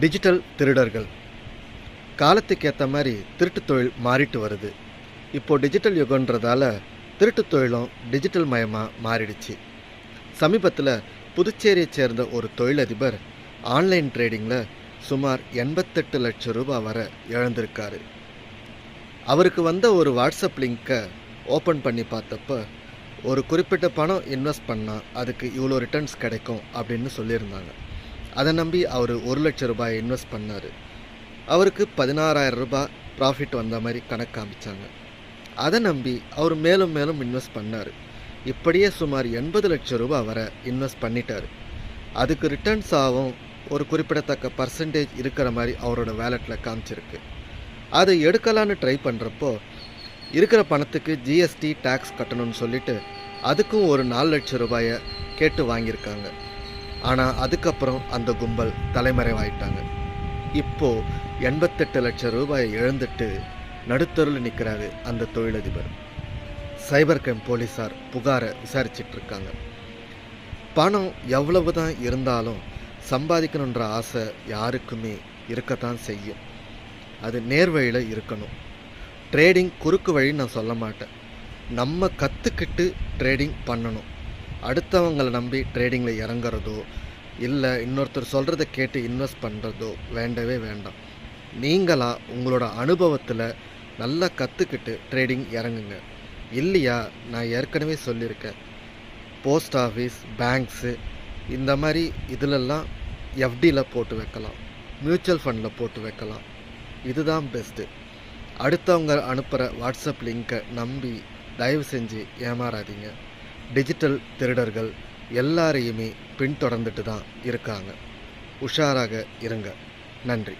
Digital திருடர்கள். காலத்துக்கு ஏற்ற மாதிரி திருட்டு தொழில் மாறிட்டு வருது. இப்போது டிஜிட்டல் யுகன்றதால திருட்டுத் தொழிலும் டிஜிட்டல் மயமாக மாறிடுச்சு. சமீபத்தில் புதுச்சேரியை சேர்ந்த ஒரு தொழிலதிபர் ஆன்லைன் ட்ரேடிங்கில் சுமார் எண்பத்தெட்டு லட்சம் ரூபாய் வரை இழந்திருக்காரு. அவருக்கு வந்த ஒரு வாட்ஸ்அப் லிங்க்கை ஓப்பன் பண்ணி பார்த்தப்ப ஒரு குறிப்பிட்ட பணம் இன்வெஸ்ட் பண்ணால் அதுக்கு இவ்வளோ ரிட்டர்ன்ஸ் கிடைக்கும் அப்படின்னு சொல்லியிருந்தாங்க. அதை நம்பி அவர் ஒரு லட்சம் ரூபாய் இன்வெஸ்ட் பண்ணார். அவருக்கு பதினாறாயிரம் ரூபாய் ப்ராஃபிட் வந்த மாதிரி கணக்கு காமிச்சாங்க. அதை நம்பி அவர் மேலும் மேலும் இன்வெஸ்ட் பண்ணார். இப்படியே சுமார் எண்பது லட்சம் ரூபாய் வரை இன்வெஸ்ட் பண்ணிட்டார். அதுக்கு ரிட்டர்ன்ஸ் ஆகும் ஒரு குறிப்பிடத்தக்க பர்சன்டேஜ் இருக்கிற மாதிரி அவரோட வேலெட்டில் காமிச்சிருக்கு. அதை எடுக்கலான்னு ட்ரை பண்ணுறப்போ இருக்கிற பணத்துக்கு ஜிஎஸ்டி டேக்ஸ் கட்டணும்னு சொல்லிட்டு அதுக்கும் ஒரு நாலு லட்சம் ரூபாயை கேட்டு வாங்கியிருக்காங்க. ஆனால் அதுக்கப்புறம் அந்த கும்பல் தலைமறைவாயிட்டாங்க. இப்போது எண்பத்தெட்டு லட்சம் ரூபாயை இழந்துட்டு நடுத்தருள் நிற்கிறாரு அந்த தொழிலதிபர். சைபர் கிரைம் போலீஸார் புகாரை விசாரிச்சிட்டு இருக்காங்க பணம் எவ்வளவு தான் இருந்தாலும் சம்பாதிக்கணுன்ற ஆசை யாருக்குமே இருக்கத்தான் செய்யும். அது நேர்வழியில் இருக்கணும். ட்ரேடிங் குறுக்கு வழி நான் சொல்ல மாட்டேன். நம்ம கற்றுக்கிட்டு ட்ரேடிங் பண்ணணும். அடுத்தவங்களை நம்பி ட்ரேடிங்கில் இறங்குறதோ இல்லை இன்னொருத்தர் சொல்கிறத கேட்டு இன்வெஸ்ட் பண்ணுறதோ வேண்டவே வேண்டாம். நீங்களாக உங்களோட அனுபவத்தில் நல்லா கற்றுக்கிட்டு ட்ரேடிங் இறங்குங்க. இல்லையா நான் ஏற்கனவே சொல்லியிருக்கேன். போஸ்ட் ஆஃபீஸ் பேங்க்ஸு இந்த மாதிரி இதிலெல்லாம் எஃப்டியில் போட்டு வைக்கலாம். மியூச்சுவல் ஃபண்டில் போட்டு வைக்கலாம். இதுதான் பெஸ்ட்டு அடுத்தவங்க அனுப்புகிற வாட்ஸ்அப் லிங்க்கை நம்பி தயவு செஞ்சு ஏமாறாதீங்க. டிஜிட்டல் திருடர்கள் எல்லாரையுமே பின்தொடர்ந்துட்டு தான் இருக்காங்க. உஷாராக இருங்க. நன்றி.